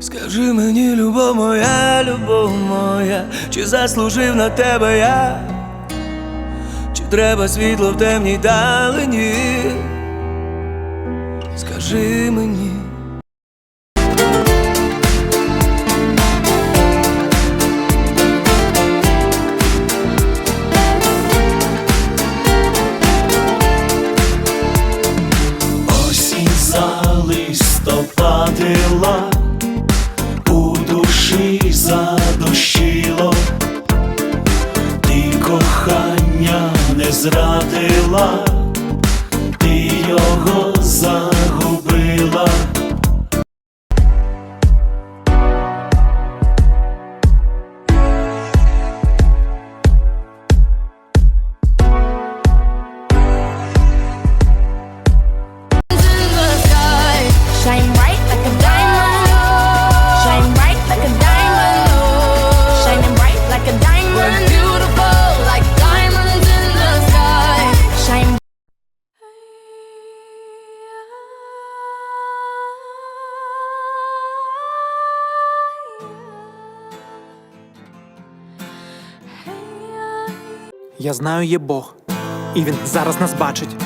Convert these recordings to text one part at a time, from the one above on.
Скажи мені, любов моя, любов моя, чи заслужив на тебе я, чи треба світло в темній далині? Скажи мені. Залистопадила, у душі задушило, ти кохання не зрадила, ти його загубила. Я знаю, є Бог, і він зараз нас бачить.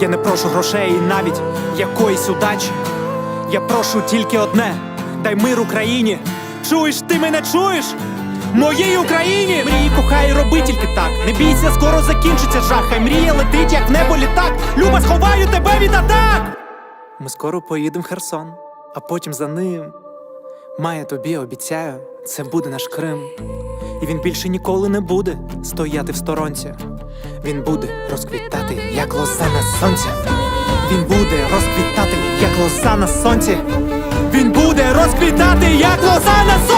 Я не прошу грошей і навіть якоїсь удачі. Я прошу тільки одне: дай мир Україні. Чуєш, ти мене чуєш? Моїй Україні! Мрії кохай, роби тільки так. Не бійся, скоро закінчиться жах. Хай мрія летить, як небо літак. Люба, сховаю тебе від атак! Ми скоро поїдемо в Херсон, а потім за ним. Має тобі, обіцяю, це буде наш Крим. І він більше ніколи не буде стояти в сторонці. Він буде розквітати, як лоза на сонці. Він буде розквітати, як лоза на сонці. Він буде розквітати, як лоза на сонці.